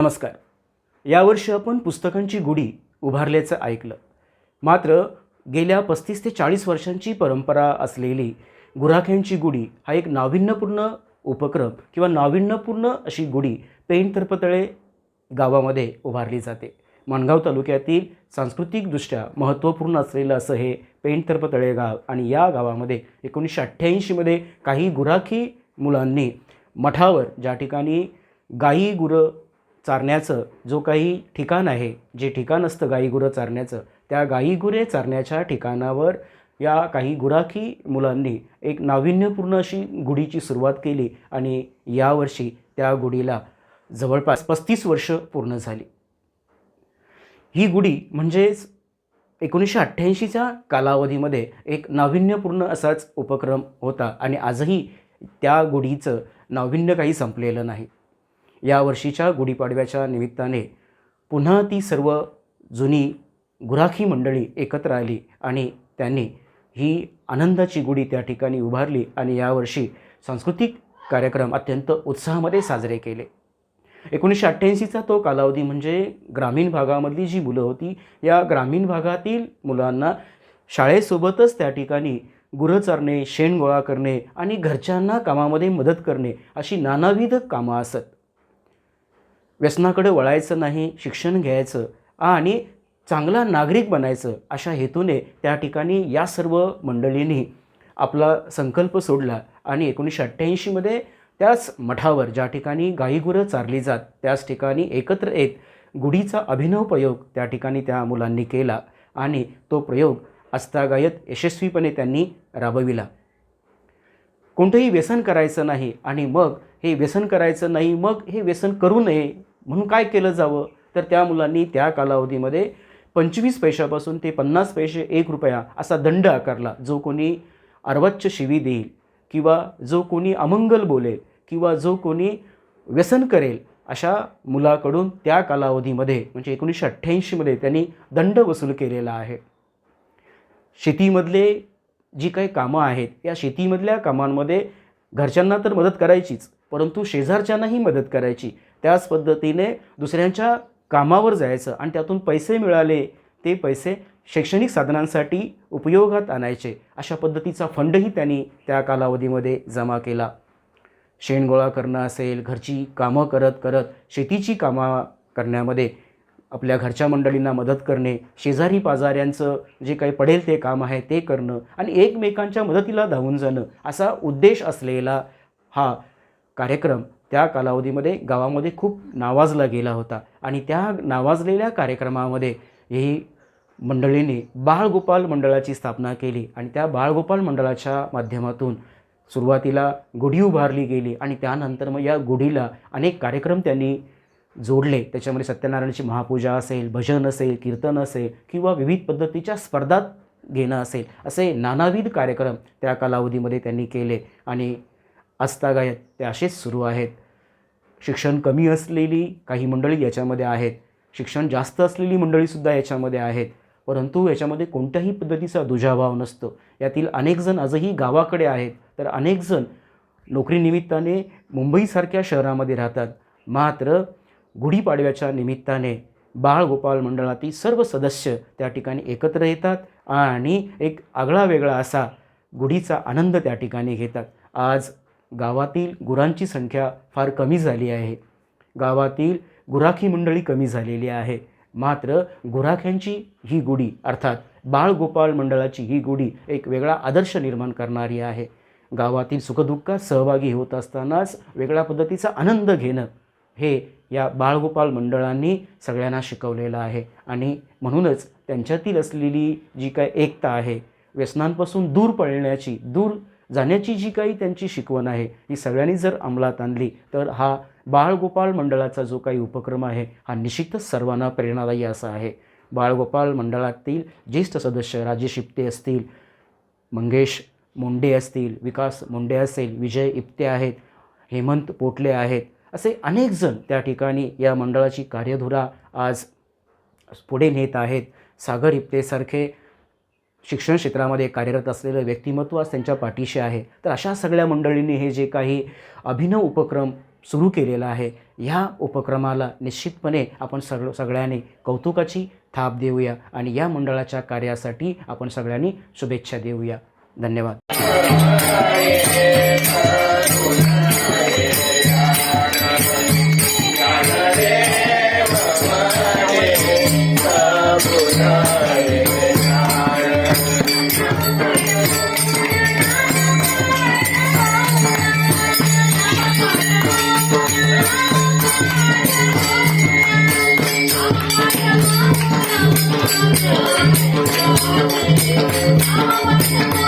नमस्कार. यावर्षी आपण पुस्तकांची गुढी उभारल्याचं ऐकलं. मात्र गेल्या पस्तीस ते चाळीस वर्षांची परंपरा असलेली गुराख्यांची गुढी हा एक नाविन्यपूर्ण उपक्रम किंवा नाविन्यपूर्ण अशी गुढी पेण तर्पतळे गावामध्ये उभारली जाते. माणगाव तालुक्यातील सांस्कृतिकदृष्ट्या महत्त्वपूर्ण असलेलं असं हे पेण तर्पतळे गाव आणि या गावामध्ये एकोणीसशे अठ्ठ्याऐंशीमध्ये काही गुराखी मुलांनी मठावर ज्या ठिकाणी गाई गुरं चारण्याचं जो काही ठिकाण आहे जे ठिकाण असतं गाईगुरं चारण्याचं त्या गाईगुरे चारण्याच्या ठिकाणावर या काही गुराखी मुलांनी एक नाविन्यपूर्ण अशी गुढीची सुरुवात केली आणि यावर्षी त्या गुढीला जवळपास पस्तीस वर्ष पूर्ण झाली. ही गुढी म्हणजेच एकोणीसशे अठ्ठ्याऐंशीच्या कालावधीमध्ये एक नाविन्यपूर्ण असाच उपक्रम होता आणि आजही त्या गुढीचं नाविन्य काही संपलेलं नाही. या वर्षीच्या गुढीपाडव्याच्या निमित्ताने पुन्हा ती सर्व जुनी गुराखी मंडळी एकत्र आली आणि त्यांनी ही आनंदाची गुढी त्या ठिकाणी उभारली आणि यावर्षी सांस्कृतिक कार्यक्रम अत्यंत उत्साहामध्ये साजरे केले. एकोणीसशे अठ्ठ्याऐंशीचा तो कालावधी म्हणजे ग्रामीण भागामधली जी मुलं होती या ग्रामीण भागातील मुलांना शाळेसोबतच त्या ठिकाणी गुरं चारणे शेण गोळा करणे आणि घरच्यांना कामामध्ये मदत करणे अशी नानाविध कामं असत. व्यसनाकडे वळायचं नाही शिक्षण घ्यायचं आणि चांगला नागरिक बनायचं अशा हेतूने त्या ठिकाणी या सर्व मंडळींनी आपला संकल्प सोडला आणि एकोणीसशे अठ्ठ्याऐंशीमध्ये त्याच मठावर ज्या ठिकाणी गाईगुरं चारली जात त्याच ठिकाणी एकत्र येत गुढीचा अभिनव प्रयोग त्या ठिकाणी त्या मुलांनी केला आणि तो प्रयोग अस्तागायत यशस्वीपणे त्यांनी राबविला. कोणतंही व्यसन करायचं नाही आणि मग हे व्यसन करायचं नाही मग हे व्यसन करू नये म्हणून काय केलं जावं? तर त्या मुलांनी त्या कालावधीमध्ये पंचवीस पैशापासून ते पन्नास पैसे एक रुपया असा दंड आकारला. जो कोणी अर्वाच्य शिवी देईल किंवा जो कोणी अमंगल बोलेल किंवा जो कोणी व्यसन करेल अशा मुलाकडून त्या कालावधीमध्ये म्हणजे एकोणीसशे अठ्ठ्याऐंशीमध्ये त्यांनी दंड वसूल केलेला आहे. शेतीमधले जी काही कामं आहेत या शेतीमधल्या कामांमध्ये घरच्यांना तर मदत करायचीच परंतु शेजारच्यांनाही मदत करायची. त्याच पद्धतीने दुसऱ्यांच्या कामावर जायचं आणि त्यातून पैसे मिळाले ते पैसे शैक्षणिक साधनांसाठी उपयोगात आणायचे. अशा पद्धतीचा फंडही त्यांनी त्या कालावधीमध्ये जमा केला. शेण गोळा करणं असेल घरची कामं करत करत शेतीची कामं करण्यामध्ये आपल्या घरच्या मंडळींना मदत करणे शेजारी पाजाऱ्यांचं जे काही पडेल ते काम आहे ते करणं आणि एकमेकांच्या मदतीला धावून जाणं असा उद्देश असलेला हा कार्यक्रम त्या कालावधीमध्ये गावामध्ये खूप नावाजला गेला होता. आणि त्या नावाजलेल्या कार्यक्रमामध्ये ही मंडळीने बाळगोपाल मंडळाची स्थापना केली. आणि त्या बाळगोपाल मंडळाच्या माध्यमातून सुरुवातीला गुढी उभारली गेली. आणि त्यानंतर मग या गुढीला अनेक कार्यक्रम त्यांनी जोडले. त्याच्यामध्ये सत्यनारायणाची महापूजा असेल भजन असेल कीर्तन असेल किंवा विविध पद्धतीच्या स्पर्धात घेणं असेल असे नानाविध कार्यक्रम त्या कालावधीमध्ये त्यांनी केले. आणि आजतागायत ते असेच सुरू आहेत. शिक्षण कमी असलेली काही मंडळी याच्यामध्ये आहेत. शिक्षण जास्त असलेली मंडळीसुद्धा याच्यामध्ये आहेत. परंतु याच्यामध्ये कोणत्याही पद्धतीचा दुजाभाव नसतो. यातील अनेकजण आजही गावाकडे आहेत. तर अनेकजण नोकरीनिमित्ताने मुंबईसारख्या शहरामध्ये राहतात. मात्र गुढीपाडव्याच्या निमित्ताने बाळगोपाल मंडळातील सर्व सदस्य त्या ठिकाणी एकत्र येतात आणि एक आगळा वेगळा असा गुढीचा आनंद त्या ठिकाणी घेतात. आज गावातील गुरांची संख्या फार कमी झाली आहे. गावातील गुराखी मंडळी कमी झालेली आहे. मात्र गुराख्यांची ही गुढी अर्थात बाळगोपाळ मंडळाची ही गुढी एक वेगळा आदर्श निर्माण करणारी आहे. गावातील सुखदुःखात सहभागी होत असतानाच वेगळ्या पद्धतीचा आनंद घेणं हे या बाळगोपाल मंडळांनी सगळ्यांना शिकवलेलं आहे. आणि म्हणूनच त्यांच्यातील असलेली जी काय एकता आहे व्यसनांपासून दूर पळण्याची दूर जाण्याची जी काही त्यांची शिकवण आहे ही सगळ्यांनी जर अंमलात आणली तर हा बाळगोपाल मंडळाचा जो काही उपक्रम आहे हा निश्चितच सर्वांना प्रेरणादायी असा आहे. बाळगोपाल मंडळातील ज्येष्ठ सदस्य राजेश इप्ते असतील मंगेश मुंडे असतील विकास मुंडे असेल विजय इप्ते आहेत हेमंत पोटले आहेत असे अनेक जण त्या ठिकाणी या मंडळाची कार्यधुरा आज पुढे नेत आहेत. सागर इप्तेसारखे शिक्षण क्षेत्रामध्ये कार्यरत असलेलं व्यक्तिमत्व आज त्यांच्या पाठीशी आहे. तर अशा सगळ्या मंडळींनी हे जे काही अभिनव उपक्रम सुरू केलेला आहे ह्या उपक्रमाला निश्चितपणे आपण सगळ सगळ्यांनी कौतुकाची थाप देऊया आणि या मंडळाच्या कार्यासाठी आपण सगळ्यांनी शुभेच्छा देऊया. धन्यवाद. Thank you.